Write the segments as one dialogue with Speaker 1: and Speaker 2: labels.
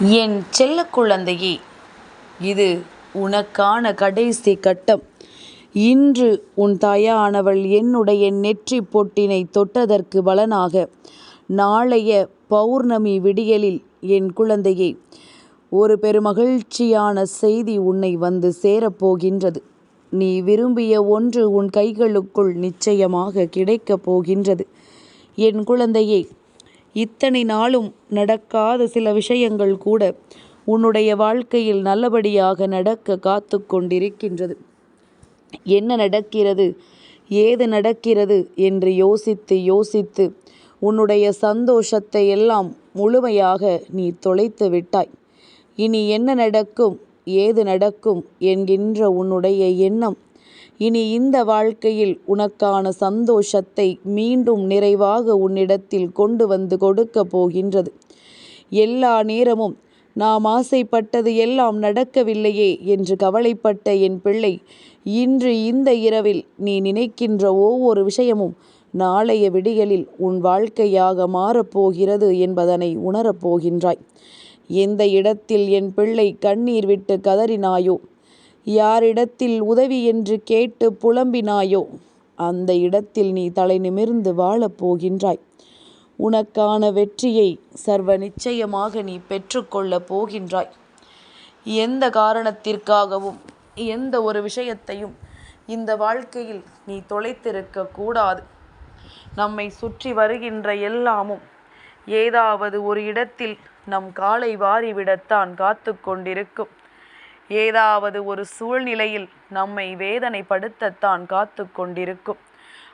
Speaker 1: என் செல்ல குழந்தையே இது உனக்கான கடைசி கட்டம். இன்று உன் தாயானவள் என்னுடைய நெற்றி பொட்டினைத் தொட்டதற்கு பலனாக நாளைய பௌர்ணமி விடியலில் என் குழந்தையே ஒரு பெருமகிழ்ச்சியான செய்தி உன்னை வந்து சேரப்போகின்றது நீ விரும்பிய ஒன்று உன் கைகளுக்குள் நிச்சயமாக கிடைக்கப் போகின்றது. என் குழந்தையே இத்தனை நாளும் நடக்காத சில விஷயங்கள் கூட உன்னுடைய வாழ்க்கையில் நல்லபடியாக நடக்க காத்து கொண்டிருக்கின்றது. என்ன நடக்கிறது? ஏது நடக்கிறது? என்று யோசித்து யோசித்து உன்னுடைய சந்தோஷத்தை எல்லாம் முழுமையாக நீ தொலைத்து விட்டாய். இனி என்ன நடக்கும்? ஏது நடக்கும்? என்கின்ற உன்னுடைய எண்ணம் இனி இந்த வாழ்க்கையில் உனக்கான சந்தோஷத்தை மீண்டும் நிறைவாக உன்னிடத்தில் கொண்டு வந்து கொடுக்க போகின்றது. எல்லா நேரமும் நாம் ஆசைப்பட்டது எல்லாம் நடக்கவில்லையே என்று கவலைப்பட்ட என் பிள்ளை இன்று இந்த இரவில் நீ நினைக்கின்ற ஒவ்வொரு விஷயமும் நாளைய விடியலில் உன் வாழ்க்கையாக மாறப்போகிறது என்பதனை உணரப் போகின்றாய். எந்த இடத்தில் என் பிள்ளை கண்ணீர் விட்டு கதறினாயோ யாரிடத்தில் உதவி என்று கேட்டு புலம்பினாயோ? அந்த இடத்தில் நீ தலை நிமிர்ந்து வாழப் போகின்றாய். உனக்கான வெற்றியை சர்வ நிச்சயமாக நீ பெற்றுக்கொள்ளப் போகின்றாய். எந்த காரணத்திற்காகவும் எந்த ஒரு விஷயத்தையும் இந்த வாழ்க்கையில் நீ தொலைத்திருக்க கூடாது. நம்மை சுற்றி வருகின்ற எல்லாமும் ஏதாவது ஒரு இடத்தில் நம் காலை வாரிவிடத்தான் காத்து கொண்டிருக்கும். ஏதாவது ஒரு சூழ்நிலையில் நம்மை வேதனைப்படுத்தத்தான் காத்து கொண்டிருக்கும்.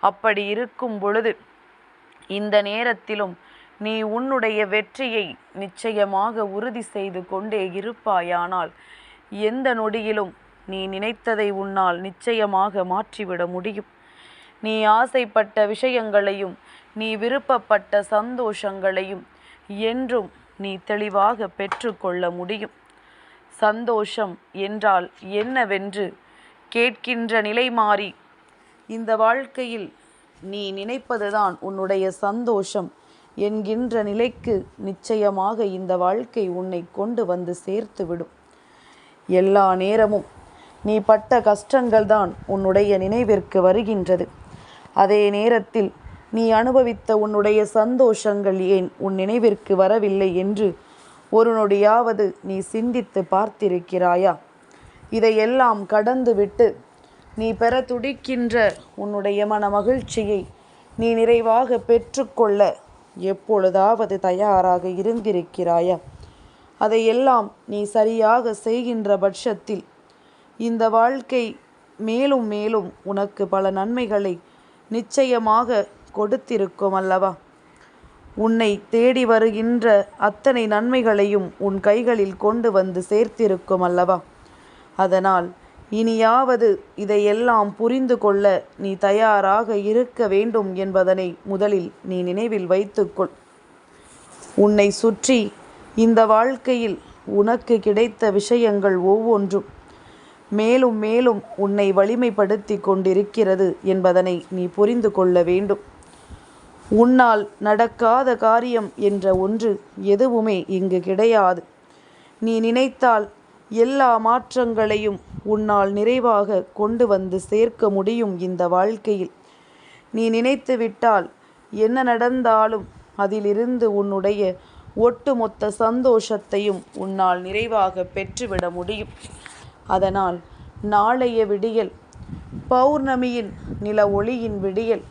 Speaker 1: அப்படி இருக்கும் பொழுது இந்த நேரத்திலும் நீ உன்னுடைய வெற்றியை நிச்சயமாக உறுதி செய்து கொண்டே இருப்பாயானால் எந்த நொடியிலும் நீ நினைத்ததை உன்னால் நிச்சயமாக மாற்றிவிட முடியும். நீ ஆசைப்பட்ட விஷயங்களையும் நீ விருப்பப்பட்ட சந்தோஷங்களையும் என்றும் நீ தெளிவாக பெற்றுக்கொள்ள முடியும். சந்தோஷம் என்றால் என்னவென்று கேட்கின்ற நிலை மாறி இந்த வாழ்க்கையில் நீ நினைப்பதுதான் உன்னுடைய சந்தோஷம் என்கின்ற நிலைக்கு நிச்சயமாக இந்த வாழ்க்கை உன்னை கொண்டு வந்து சேர்த்துவிடும் எல்லா நேரமும் நீ பட்ட கஷ்டங்கள் தான் உன்னுடைய நினைவிற்கு வருகின்றது. அதே நேரத்தில் நீ அனுபவித்த உன்னுடைய சந்தோஷங்கள் ஏன் உன் நினைவிற்கு வரவில்லை என்று ஒரு நொடியாவது நீ சிந்தித்து பார்த்திருக்கிறாயா? இதையெல்லாம் கடந்துவிட்டு நீ பெற துடிக்கின்ற உன்னுடைய மன மகிழ்ச்சியை நீ நிறைவாக பெற்றுக்கொள்ள எப்பொழுதாவது தயாராக இருந்திருக்கிறாயா? அதையெல்லாம் நீ சரியாக செய்கின்ற பட்சத்தில் இந்த வாழ்க்கை மேலும் மேலும் உனக்கு பல நன்மைகளை நிச்சயமாக கொடுத்திருக்கும் அல்லவா? உன்னை தேடி வருகின்ற அத்தனை நன்மைகளையும் உன் கைகளில் கொண்டு வந்து சேர்த்திருக்கும் அல்லவா? அதனால் இனியாவது இதையெல்லாம் புரிந்து கொள்ள நீ தயாராக இருக்க வேண்டும் என்பதனை முதலில் நீ நினைவில் வைத்துக்கொள். உன்னை சுற்றி இந்த வாழ்க்கையில் உனக்கு கிடைத்த விஷயங்கள் ஒவ்வொன்றும் மேலும் மேலும் உன்னை வலிமைப்படுத்தி கொண்டிருக்கிறது என்பதனை நீ புரிந்து கொள்ள வேண்டும். உன்னால் நடக்காத காரியம் என்ற ஒன்று எதுவுமே இங்கு கிடையாது. நீ நினைத்தால் எல்லா மாற்றங்களையும் உன்னால் நிறைவாக கொண்டு வந்து சேர்க்க முடியும் இந்த வாழ்க்கையில். நீ நினைத்து விட்டால் என்ன நடந்தாலும் அதிலிருந்து உன்னுடைய ஒட்டுமொத்த சந்தோஷத்தையும் உன்னால் நிறைவாக பெற்றுவிட முடியும். அதனால் நாளைய விடியல் பௌர்ணமியின் நில ஒளியின் விடியல்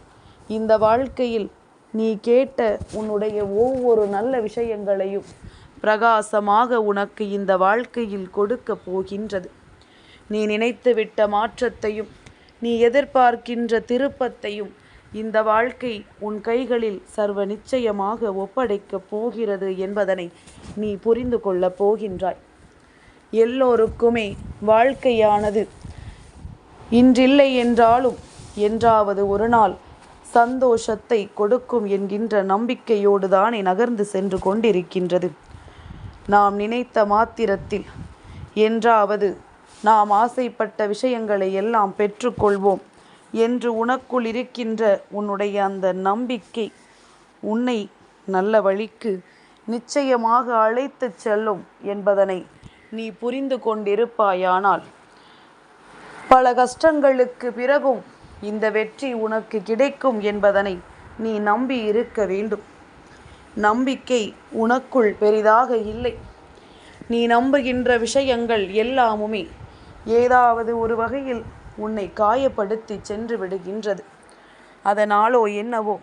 Speaker 1: இந்த வாழ்க்கையில் நீ கேட்ட உன்னுடைய ஒவ்வொரு நல்ல விஷயங்களையும் பிரகாசமாக உனக்கு இந்த வாழ்க்கையில் கொடுக்க போகின்றது. நீ நினைத்துவிட்ட மாற்றத்தையும் நீ எதிர்பார்க்கின்ற திருப்பத்தையும் இந்த வாழ்க்கை உன் கைகளில் சர்வ நிச்சயமாக ஒப்படைக்கப் போகிறது என்பதனை நீ புரிந்து கொள்ளப் போகின்றாய். எல்லோருக்குமே வாழ்க்கையானது இன்றில்லை என்றாலும் என்றாவது ஒரு நாள் சந்தோஷத்தை கொடுக்கும் என்கின்ற நம்பிக்கையோடு தானே நகர்ந்து சென்று கொண்டிருக்கின்றது. நாம் நினைத்த மாத்திரத்தில் என்றாவது நாம் ஆசைப்பட்ட விஷயங்களை எல்லாம் பெற்றுக்கொள்வோம் என்று உனக்குள் இருக்கின்ற உன்னுடைய அந்த நம்பிக்கை உன்னை நல்ல வழிக்கு நிச்சயமாக அழைத்துச் செல்லும் என்பதனை நீ புரிந்து கொண்டிருப்பாயானால் பல கஷ்டங்களுக்கு பிறகும் இந்த வெற்றி உனக்கு கிடைக்கும் என்பதனை நீ நம்பி இருக்க வேண்டும். நம்பிக்கை உனக்குள் பெரிதாக இல்லை. நீ நம்புகின்ற விஷயங்கள் எல்லாமுமே ஏதாவது ஒரு வகையில் உன்னை காயப்படுத்தி சென்று விடுகின்றது. அதனாலோ என்னவோ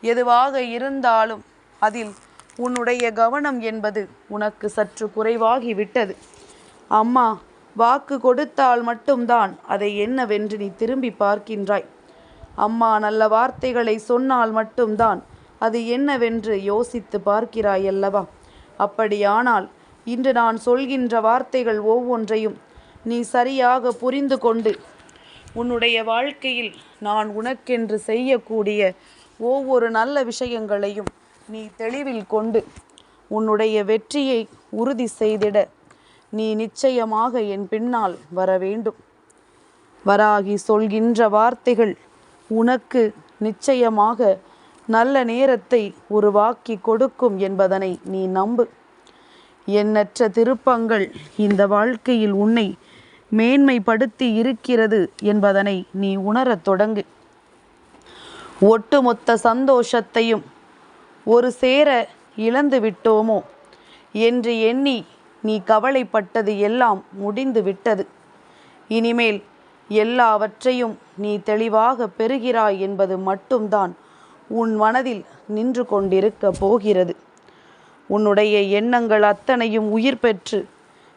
Speaker 1: எதுவாக இருந்தாலும் அதில் உன்னுடைய கவனம் என்பது உனக்கு சற்று குறைவாகிவிட்டது. அம்மா வாக்கு கொடுத்தால் மட்டும்தான் அதை என்னவென்று நீ திரும்பி பார்க்கின்றாய். அம்மா நல்ல வார்த்தைகளை சொன்னால் மட்டும்தான் அது என்னவென்று யோசித்து பார்க்கிறாய் அல்லவா அப்படியானால் இன்று நான் சொல்கின்ற வார்த்தைகள் ஒவ்வொன்றையும் நீ சரியாக புரிந்து கொண்டு உன்னுடைய வாழ்க்கையில் நான் உனக்கென்று செய்யக்கூடிய ஒவ்வொரு நல்ல விஷயங்களையும் நீ தெளிவில் கொண்டு உன்னுடைய வெற்றியை உறுதி செய்திட நீ நிச்சயமாக என் பின்னால் வர வேண்டும். வராகி சொல்கின்ற வார்த்தைகள் உனக்கு நிச்சயமாக நல்ல நேரத்தை உருவாக்கி கொடுக்கும் என்பதனை நீ நம்பு. எண்ணற்ற திருப்பங்கள் இந்த வாழ்க்கையில் உன்னை மேன்மைப்படுத்தி இருக்கிறது என்பதனை நீ உணரத் தொடங்கு. ஒட்டுமொத்த சந்தோஷத்தையும் ஒரு சேர இழந்து விட்டோமோ என்று எண்ணி நீ கவலைப்பட்டது எல்லாம் முடிந்து விட்டது. இனிமேல் எல்லாவற்றையும் நீ தெளிவாக பெறுகிறாய் என்பது மட்டும்தான் உன் மனதில் நின்று கொண்டிருக்க போகிறது. உன்னுடைய எண்ணங்கள் அத்தனையும் உயிர் பெற்று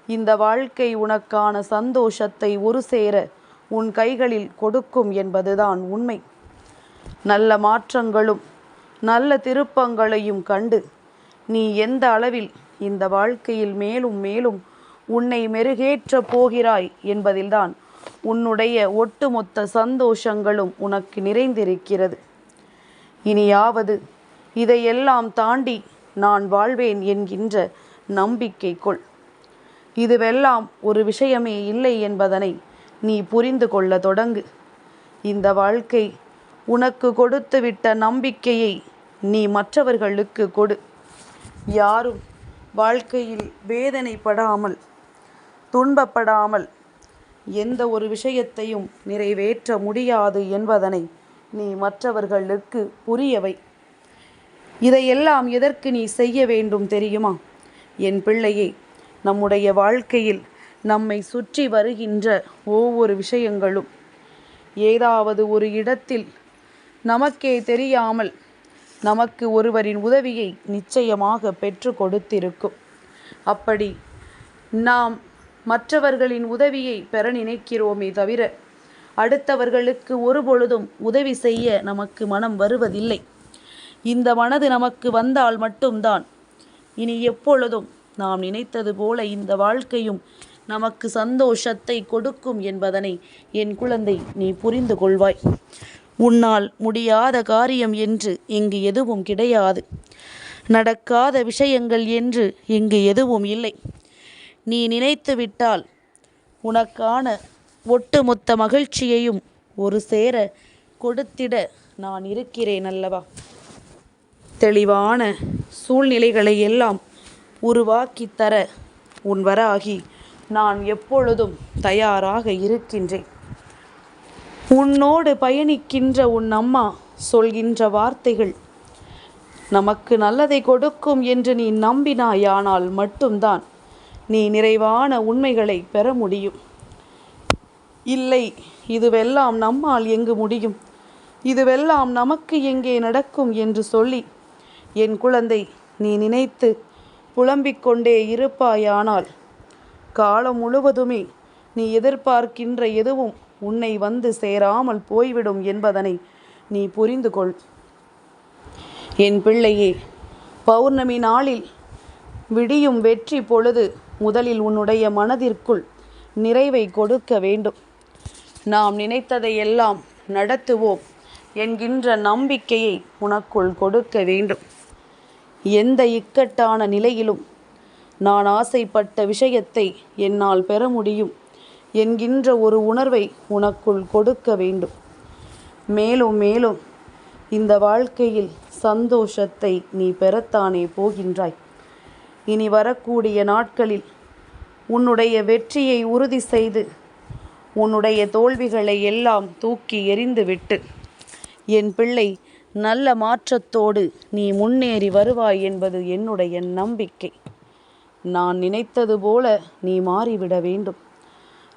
Speaker 1: இந்த வாழ்க்கை உனக்கான சந்தோஷத்தை ஒரு சேர உன் கைகளில் கொடுக்கும் என்பதுதான் உண்மை. நல்ல மாற்றங்களும் நல்ல திருப்பங்களையும் கண்டு நீ எந்த அளவில் இந்த வாழ்க்கையில் மேலும் மேலும் உன்னை மெருகேற்றப் போகிறாய் என்பதில்தான் உன்னுடைய ஒட்டுமொத்த சந்தோஷங்களும் உனக்கு நிறைந்திருக்கிறது. இனியாவது இதையெல்லாம் தாண்டி நான் வாழ்வேன் என்கின்ற நம்பிக்கை கொள் இதுவெல்லாம் ஒரு விஷயமே இல்லை என்பதனை நீ புரிந்து கொள்ள தொடங்கு. இந்த வாழ்க்கை உனக்கு கொடுத்துவிட்ட நம்பிக்கையை நீ மற்றவர்களுக்கு கொடு. யாரும் வாழ்க்கையில் வேதனைப்படாமல் துன்பப்படாமல் எந்த ஒரு விஷயத்தையும் நிறைவேற்ற முடியாது என்பதனை நீ மற்றவர்களுக்கு புரியவை. இதையெல்லாம் எதற்கு நீ செய்ய வேண்டும் தெரியுமா? என் பிள்ளையே நம்முடைய வாழ்க்கையில் நம்மை சுற்றி வருகின்ற ஒவ்வொரு விஷயங்களும் ஏதாவது ஒரு இடத்தில் நமக்கே தெரியாமல் நமக்கு ஒருவரின் உதவியை நிச்சயமாக பெற்று கொடுத்திருக்கும். அப்படி நாம் மற்றவர்களின் உதவியை பெற நினைக்கிறோமே தவிர அடுத்தவர்களுக்கு ஒரு பொழுதும் உதவி செய்ய நமக்கு மனம் வருவதில்லை. இந்த மனது நமக்கு வந்தால் மட்டும்தான். இனி எப்பொழுதும் நாம் நினைத்தது போல இந்த வாழ்க்கையும் நமக்கு சந்தோஷத்தை கொடுக்கும் என்பதனை என் குழந்தை நீ புரிந்து கொள்வாய். உன்னால் முடியாத காரியம் என்று இங்கு எதுவும் கிடையாது. நடக்காத விஷயங்கள் என்று இங்கு எதுவும் இல்லை. நீ நினைத்துவிட்டால் உனக்கான ஒட்டுமொத்த மகிழ்ச்சியையும் ஒரு சேர கொடுத்திட நான் இருக்கிறேன் அல்லவா? தெளிவான சூழ்நிலைகளை எல்லாம் உருவாக்கித் தர உன் வராகி நான் எப்பொழுதும் தயாராக இருக்கின்றேன். உன்னோடு பயணிக்கின்ற உன் அம்மா சொல்கின்ற வார்த்தைகள். நமக்கு நல்லதை கொடுக்கும் என்று நீ நம்பினாயானால் மட்டும்தான் நீ நிறைவான உண்மைகளை பெற முடியும். இல்லை இதுவெல்லாம் நம்மால் எங்கு முடியும்? இதுவெல்லாம் நமக்கு எங்கே நடக்கும்? என்று சொல்லி என் குழந்தை நீ நினைத்து புலம்பிக் கொண்டே இருப்பாயானால் காலம் முழுவதுமே நீ எதிர்பார்க்கின்ற எதுவும் உன்னை வந்து சேராமல் போய்விடும் என்பதனை நீ புரிந்து கொள் என் பிள்ளையே பௌர்ணமி நாளில் விடியும் வெற்றி பொழுது முதலில் உன்னுடைய மனதிற்குள் நிறைவை கொடுக்க வேண்டும். நாம் நினைத்ததையெல்லாம் நடத்துவோம் என்கின்ற நம்பிக்கையை உனக்குள் கொடுக்க வேண்டும். எந்த இக்கட்டான நிலையிலும் நான் ஆசைப்பட்ட விஷயத்தை என்னால் பெற முடியும். என்கின்ற ஒரு உணர்வை உனக்குள் கொடுக்க வேண்டும். மேலும் மேலும் இந்த வாழ்க்கையில் சந்தோஷத்தை நீ பெறத்தானே போகின்றாய். இனி வரக்கூடிய நாட்களில் உன்னுடைய வெற்றியை உறுதி செய்து உன்னுடைய தோல்விகளை எல்லாம் தூக்கி எறிந்துவிட்டு என் பிள்ளை நல்ல மாற்றத்தோடு நீ முன்னேறி வருவாய் என்பது என்னுடைய நம்பிக்கை. நான் நினைத்தது போல நீ மாறிவிட வேண்டும்.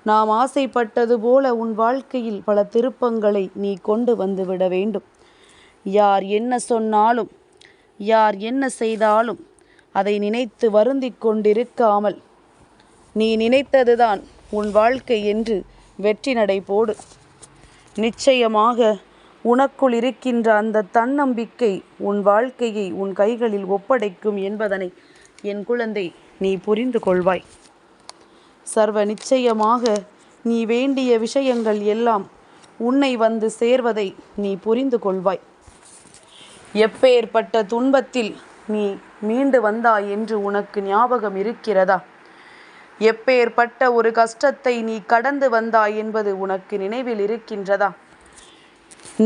Speaker 1: நாம் ஆசைப்பட்டது போல உன் வாழ்க்கையில் பல திருப்பங்களை நீ கொண்டு வந்து விட வேண்டும். யார் என்ன சொன்னாலும் யார் என்ன செய்தாலும் அதை நினைத்து வருந்திக் கொண்டிருக்காமல் நீ நினைத்ததுதான் உன் வாழ்க்கை என்று வெற்றி நடை போடு. நிச்சயமாக உனக்குள் இருக்கின்ற அந்த தன்னம்பிக்கை உன் வாழ்க்கையை உன் கைகளில் ஒப்படைக்கும் என்பதனை என் குழந்தை நீ புரிந்து கொள்வாய். சர்வ நிச்சயமாக நீ வேண்டிய விஷயங்கள் எல்லாம் உன்னை வந்து சேர்வதை நீ புரிந்து கொள்வாய். எப்பேற்பட்ட துன்பத்தில் நீ மீண்டு வந்தாய் என்று உனக்கு ஞாபகம் இருக்கிறதா? எப்பேற்பட்ட ஒரு கஷ்டத்தை நீ கடந்து வந்தாய் என்பது உனக்கு நினைவில் இருக்கின்றதா?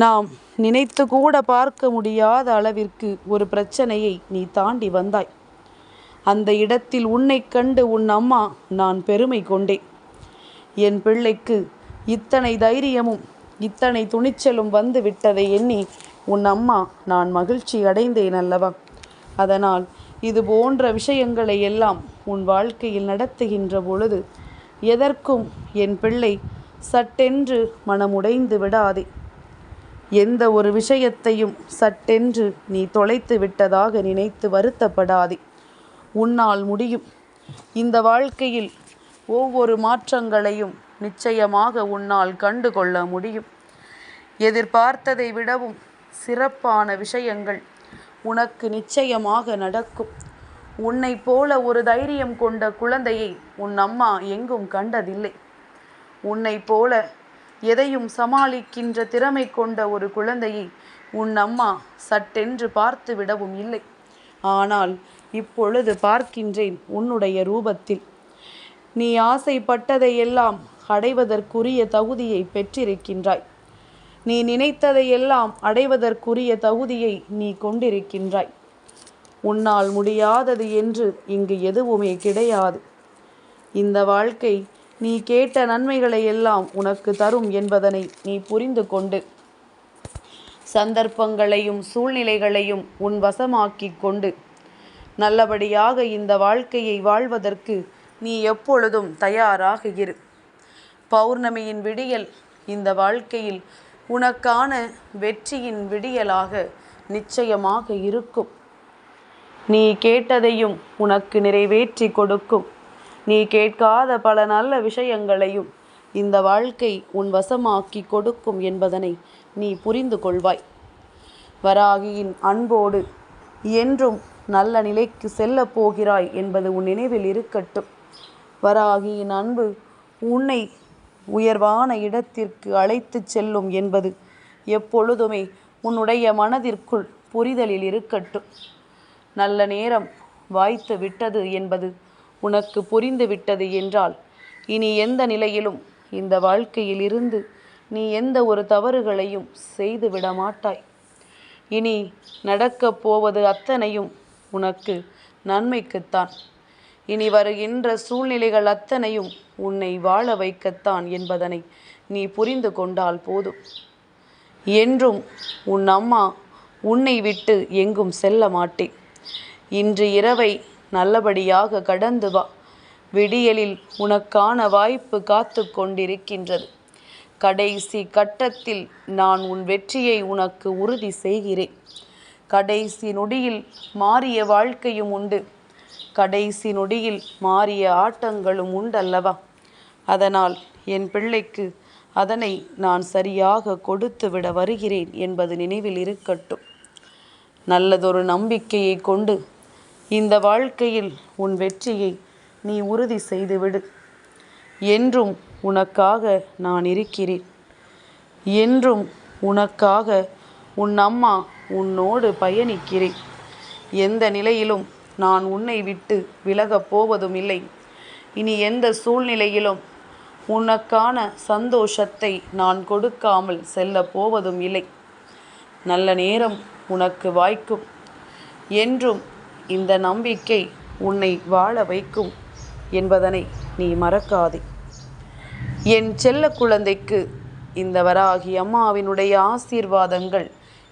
Speaker 1: நாம் நினைத்து கூட பார்க்க முடியாத அளவிற்கு ஒரு பிரச்சனையை நீ தாண்டி வந்தாய். அந்த இடத்தில் உன்னை கண்டு உன் அம்மா நான் பெருமை கொண்டேன். என் பிள்ளைக்கு இத்தனை தைரியமும் இத்தனை துணிச்சலும் வந்து விட்டதை எண்ணி உன் அம்மா நான் மகிழ்ச்சி அடைந்தேன் அல்லவா? அதனால் இது போன்ற விஷயங்களை எல்லாம் உன் வாழ்க்கையில் நடத்துகின்ற பொழுது எதற்கும் என் பிள்ளை சட்டென்று மனமுடைந்து விடாதே. எந்த ஒரு விஷயத்தையும் சட்டென்று நீ தொலைத்து விட்டதாக நினைத்து வருத்தப்படாதே. உன்னால் முடியும். இந்த வாழ்க்கையில் ஒவ்வொரு மாற்றங்களையும் நிச்சயமாக உன்னால் கண்டு கொள்ள முடியும். எதிர்பார்த்ததை விடவும் சிறப்பான விஷயங்கள் உனக்கு நிச்சயமாக நடக்கும். உன்னை போல ஒரு தைரியம் கொண்ட குழந்தையை உன் அம்மா எங்கும் கண்டதில்லை. உன்னை போல எதையும் சமாளிக்கின்ற திறமை கொண்ட ஒரு குழந்தையை உன் அம்மா சட்டென்று பார்த்து விடவும் இல்லை. ஆனால் இப்பொழுது பார்க்கின்றேன் உன்னுடைய ரூபத்தில். நீ ஆசைப்பட்டதையெல்லாம் அடைவதற்குரிய தகுதியை பெற்றிருக்கின்றாய். நீ நினைத்ததையெல்லாம் அடைவதற்குரிய தகுதியை நீ கொண்டிருக்கின்றாய். உன்னால் முடியாதது என்று இங்கு எதுவுமே கிடையாது. இந்த வாழ்க்கை நீ கேட்ட நன்மைகளை எல்லாம் உனக்கு தரும் என்பதனை நீ புரிந்து கொண்டு சந்தர்ப்பங்களையும் சூழ்நிலைகளையும் உன் வசமாக்கி கொண்டு நல்லபடியாக இந்த வாழ்க்கையை வாழ்வதற்கு நீ எப்பொழுதும் தயாராக இரு. பௌர்ணமியின் விடியல் இந்த வாழ்க்கையில் உனக்கான வெற்றியின் விடியலாக நிச்சயமாக இருக்கும். நீ கேட்டதையும் உனக்கு நிறைவேற்றி கொடுக்கும். நீ கேட்காத பல நல்ல விஷயங்களையும் இந்த வாழ்க்கை உன் வசமாக்கி கொடுக்கும் என்பதனை நீ புரிந்து கொள்வாய். வராகியின் அன்போடு என்றும் நல்ல நிலைக்கு செல்லப் போகிறாய் என்பது உன் நினைவில் இருக்கட்டும். வராகியின் அன்பு உன்னை உயர்வான இடத்திற்கு அழைத்து செல்லும் என்பது எப்பொழுதுமே உன்னுடைய மனதிற்குள் புரிதலில் இருக்கட்டும். நல்ல நேரம் வாய்த்து விட்டது என்பது உனக்கு புரிந்து விட்டது என்றால் இனி எந்த நிலையிலும் இந்த வாழ்க்கையில் இருந்து நீ எந்த ஒரு தவறுகளையும் செய்து விட மாட்டாய். இனி நடக்கப் போவது அத்தனையும் உனக்கு நன்மைக்குத்தான். இனி வருகின்ற சூழ்நிலைகள் அத்தனையும் உன்னை வாழ வைக்கத்தான் என்பதனை நீ புரிந்து கொண்டால் போதும். என்றும் உன் அம்மா உன்னை விட்டு எங்கும் செல்ல மாட்டேன் இன்று இரவை நல்லபடியாக கடந்து வா. விடியலில் உனக்கான வாய்ப்பு காத்து கொண்டிருக்கின்றது. கடைசி கட்டத்தில் நான் உன் வெற்றியை உனக்கு உறுதி செய்கிறேன். கடைசி நொடியில் மாறிய வாழ்க்கையும் உண்டு. கடைசி நொடியில் மாறிய ஆட்டங்களும் உண்டல்லவா? அதனால் என் பிள்ளைக்கு அதனை நான் சரியாக கொடுத்து விட வருகிறேன் என்பது நினைவில் இருக்கட்டும். நல்லதொரு நம்பிக்கையை கொண்டு இந்த வாழ்க்கையில் உன் வெற்றியை நீ உறுதி செய்துவிடு என்றும் உனக்காக நான் இருக்கிறேன். என்றும் உனக்காக உன் அம்மா உன்னோடு பயணிக்கிறேன். எந்த நிலையிலும் நான் உன்னை விட்டு விலகப் போவதும் இல்லை இனி எந்த சூழ்நிலையிலும் உனக்கான சந்தோஷத்தை நான் கொடுக்காமல் செல்ல போவதும் இல்லை நல்ல நேரம் உனக்கு வாய்க்கும். என்றும் இந்த நம்பிக்கை உன்னை வாழ வைக்கும் என்பதனை நீ மறக்காதே. என் செல்ல குழந்தைக்கு இந்த வராகி அம்மாவினுடைய ஆசீர்வாதங்கள்